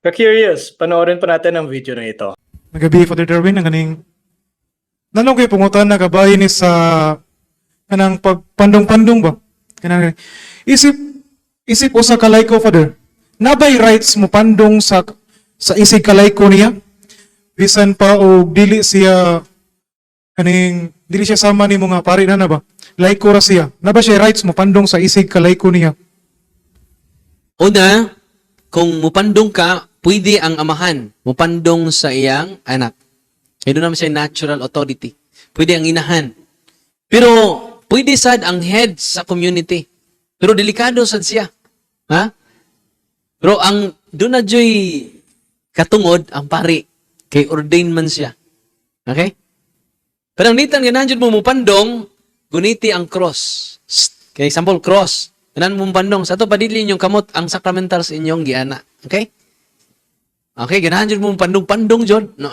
Ka-curious, panoorin pa natin ang video na ito. Nagabi Father Darwin ang ganing Nanong kayo pungutan na kabahin ni sa kanang pagpandong-pandong ba? Kanang isip isip usa ka ko Father. Nabay rights mo pandong sa sa isig kalay ko niya. Bisan pa o dili siya kaning dili siya sama ni mga pari na na ba? Laiko ra siya. Naba siya rights mo pandong sa isig kalay ko niya. Una, kung mupandong ka, pwede ang amahan mupandong sa iyang anak. Doon naman siya natural authority. Pwede ang inahan. Pero, pwede sad ang head sa community. Pero delikado sad siya. Ha? Pero ang doon na joy katungod ang pari kay ordain man siya. Okay? Pero ang nitan nandiyan mo mupandong, guniti ang cross. Kay example, cross. Tanan mong pandong. Sa ito, padili inyong kamot ang sacramentals inyong giana. Okay? Okay, ganahan dyan mong pandong-pandong dyan. No.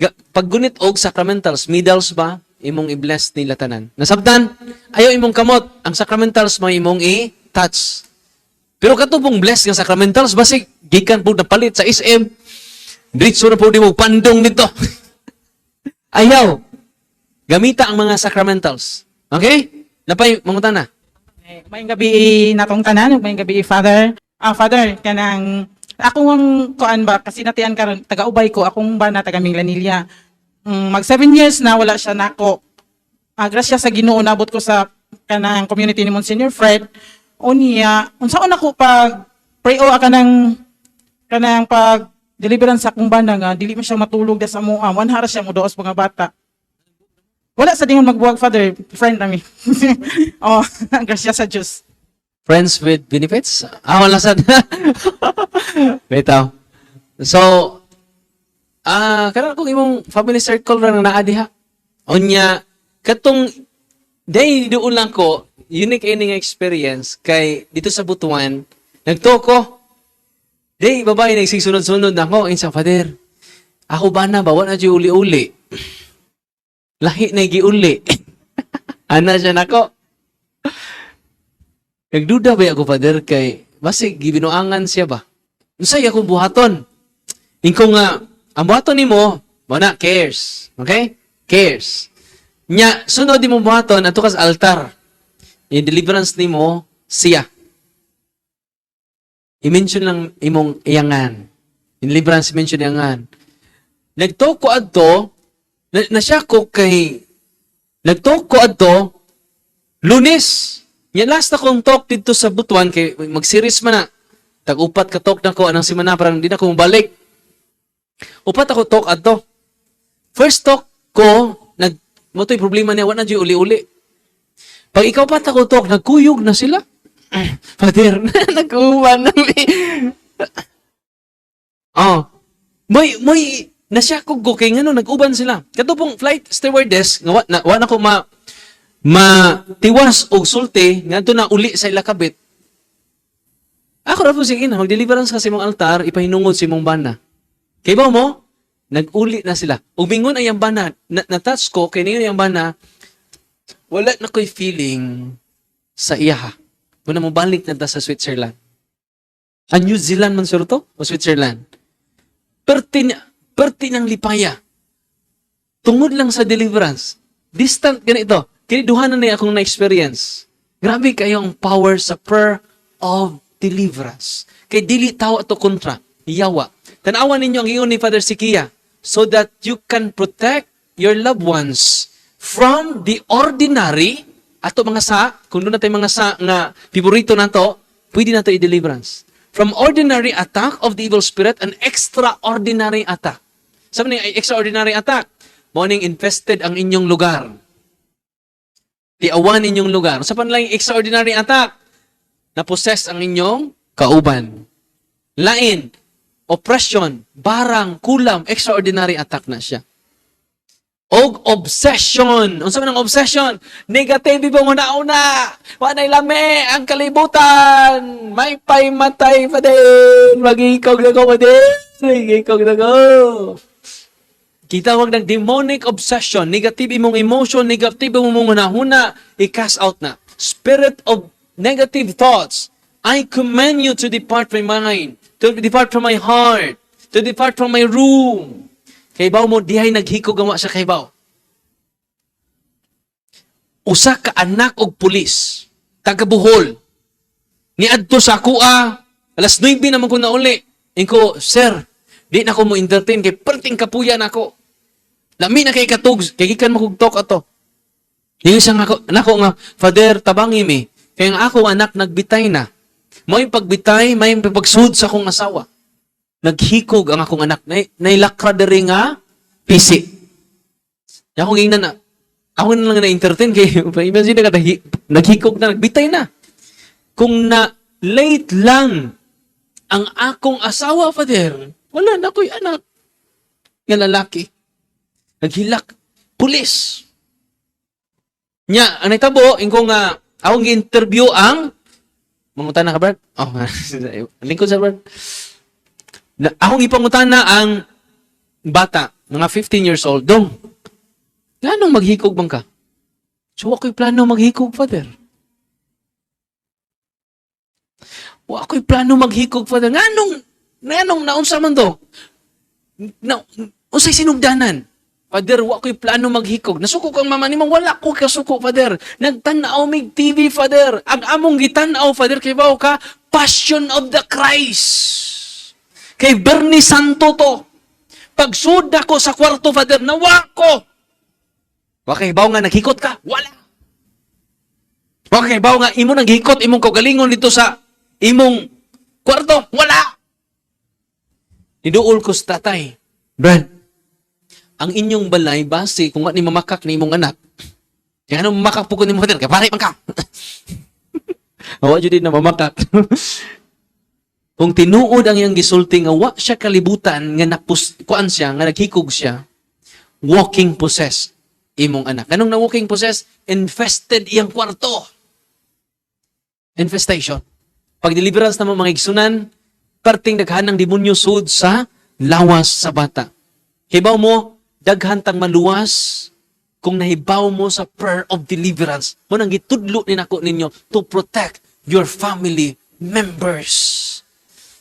Ga- Paggunit og sacramentals, middles ba, imong i-bless nila tanan. Nasabtan, ayaw imong kamot. Ang sacramentals mo imong i-touch. Pero katubong bless ng sacramentals, basig, gikan po napalit sa SM. Diretso na po di mo pandong nito. ayaw. Gamita ang mga sacramentals. Okay? Napay, mangutan na. Eh, May gabi natong tanan, may gabi Father. Ah, Father, kanang akong ang kuan ba kasi natian karon taga-ubay ko akong ba na taga Minglanilla. Mm, mag seven years na wala siya nako. Ah, grasya sa Ginoo nabot ko sa kanang community ni Monsignor Fred. Unya, unsaon ako pag pray o ka ng kanang pag deliverance sa akong banda nga dili man siya matulog da sa mo um, one siya mo doos mga bata. Wala sa dingon magbuwag father, friend nami. oh, grasya sa Diyos. Friends with benefits? Ah, wala sad. Bitaw. So, ah, karon kung imong family circle ra nang naa diha. Unya, katong day doon lang ko, unique ini nga experience kay dito sa Butuan, nagtoko. Day babae nagsisunod-sunod na ako insa father. Ako ba na bawa na jud uli-uli. Lahi na giuli. Ana siya nako. Nagduda ba ako, Father, kay basig gibinuangan siya ba? Unsay akong buhaton? Ingko nga, ang buhaton nimo, mo na, cares. Okay? Cares. Nya, sunod mo buhaton, ato kas altar. Yung deliverance nimo, siya. I-mention lang imong iyangan. Yung deliverance, mention iyangan. Nagtoko adto, na, na siya ko kay, nagtoko adto, lunes, yan last akong talk dito sa Butuan, kay mag-series man na. Tag-upat ka talk na ko, anong simana, parang di na ko mabalik. Upat ako talk adto. First talk ko, nag, mo to'y problema niya, wala na uli-uli. Pag ikaw pa ako talk, nagkuyog na sila. Father, nagkuhan na mi. oh, may, may, nasya ko go, kay nga no, nag-uban sila. Kato pong flight stewardess, nga na, wa na ko ma, matiwas og sulti ngadto na uli sa ila kabit. Ako ra sige na mag-deliverance kasi mong altar ipahinungod si mong bana. Kay ba mo? Nag-uli na sila. Ug mingon ay ang bana, na, na-touch ko kay niyo ang bana wala na ko'y feeling sa iya ha. Mo balik na ta sa Switzerland. Ang New Zealand man sir to? O Switzerland? Perti, na- perti ng lipaya. Tungod lang sa deliverance. Distant ganito. Kini duha na niya akong na-experience. Grabe kayo ang power sa prayer of deliverance. Kay dili tao ato kontra, yawa. Tanawan ninyo ang ingon ni Father Sikia so that you can protect your loved ones from the ordinary ato mga sa, kung doon natin mga sa nga piborito nato, pwede nato i-deliverance. From ordinary attack of the evil spirit, an extraordinary attack. Sabi niya, extraordinary attack. Morning infested ang inyong lugar tiawan inyong lugar. Sa panlaing extraordinary attack, na-possess ang inyong kauban. Lain, oppression, barang, kulam, extraordinary attack na siya. Og obsession. Unsa man ang obsession? Negative ba mo nauna? Wanay lami ang kalibutan. May paymatay pa din. Magikog na ko pa din. Magikog na ko. Kita wag ng demonic obsession, negative imong emotion, negative imong hunahuna, i-cast out na. Spirit of negative thoughts, I command you to depart from my mind. to depart from my heart, to depart from my room. Kay baw mo, dihay naghikog ang wa sa kay baw. Usa ka anak og pulis, taga Bohol. Ni adto sa kuha, alas 9 naman ko na uli. Inko, sir, di na ko mo entertain kay perting kapuya na ako. Lami na kay katug, kay gikan makugtok ato. Yung isang ako, nako nga, Father, tabangi mi. Kaya nga ako anak nagbitay na. May pagbitay, may pagsud sa akong asawa. Naghikog ang akong anak. Nay, nailakra diri nga, pisi. Ako ngingnan na, ako na lang na-entertain kay, imagine na naghikog na, nagbitay na. Kung na late lang ang akong asawa, Father, wala na ko'y anak. Nga lalaki. Naghilak. Pulis. Nya, ang nagtabo, ingko nga, akong interview ang, mangutan na ka, Brad? Oh, lingkod sa Brad. Na, akong ipangutan na ang bata, mga 15 years old, dong, ganong maghikog bang ka? So, ako'y plano maghikog, Father. Wa ako'y plano maghikog, Father. Nganong, nganong naunsa man to? Na, unsay sinugdanan? Father, wa ko'y plano maghikog. Nasuko kang mama nimo, wala ko kasuko, Father. Nagtanaw mig TV, Father. Ang among gitanaw, Father, kay bao ka, Passion of the Christ. Kay Bernie Santo to. Pagsud ko sa kwarto, Father, nawa ko. Wa kay bao nga naghikot ka? Wala. Wa kay bao nga imo naghikot, imong kaugalingon dito sa imong kwarto? Wala. Niduol ko sa tatay. Brad, ang inyong balay base kung ano mamakak ni imong anak. Kaya ano mamakak po ko ni mo kaya pare man ka. Awa jud na mamakak. kung tinuod ang iyang gisulti nga wa siya kalibutan nga napus kuan siya nga naghikog siya walking possess imong anak. Anong na walking possess? Infested iyang kwarto. Infestation. Pag deliverance na mga igsunan, parting daghan ng demonyo sud sa lawas sa bata. Hibaw mo, daghan tang maluwas kung nahibaw mo sa prayer of deliverance. Mo nang gitudlo ni nako ninyo to protect your family members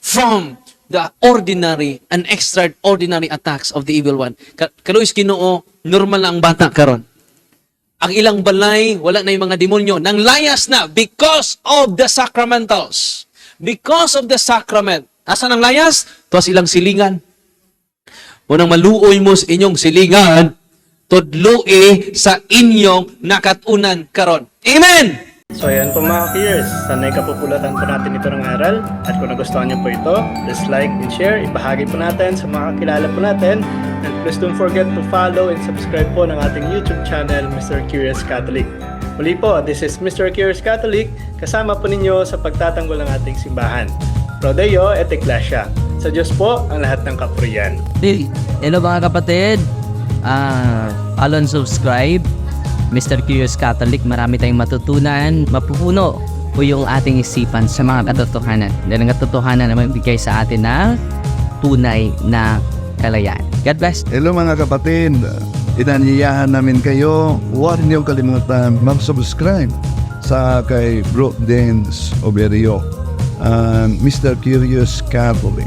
from the ordinary and extraordinary attacks of the evil one. Ka- Kaluis Ginoo, normal ang bata karon. Ang ilang balay, wala na yung mga demonyo. Nang layas na because of the sacramentals. Because of the sacrament. Asa nang layas? Tuwas ilang silingan. Unang maluoy mo sa inyong silingan, tudloi sa inyong nakatunan karon. Amen! So ayan po mga peers, sanay kapupulatan po natin ito ng aral at kung nagustuhan niyo po ito, please like and share, ibahagi po natin sa mga kakilala po natin and please don't forget to follow and subscribe po ng ating YouTube channel, Mr. Curious Catholic. Muli po, this is Mr. Curious Catholic, kasama po ninyo sa pagtatanggol ng ating simbahan. Prodeo et Ecclesia. Sa Diyos po ang lahat ng kapurian. Hey, Hello mga kapatid. Ah, follow and subscribe. Mr. Curious Catholic, marami tayong matutunan, mapupuno po yung ating isipan sa mga katotohanan. Dahil ang katotohanan na magbigay sa atin ng tunay na kalayaan. God bless. Hello mga kapatid, inanyayahan namin kayo, huwag niyong kalimutan mag-subscribe sa kay Bro Dance Oberio, and Mr. Curious Catholic.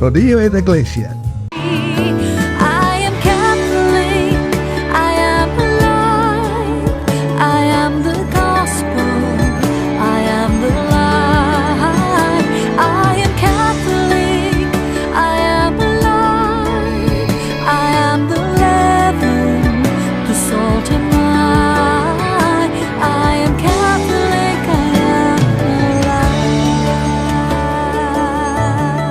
Rodillo et Iglesia,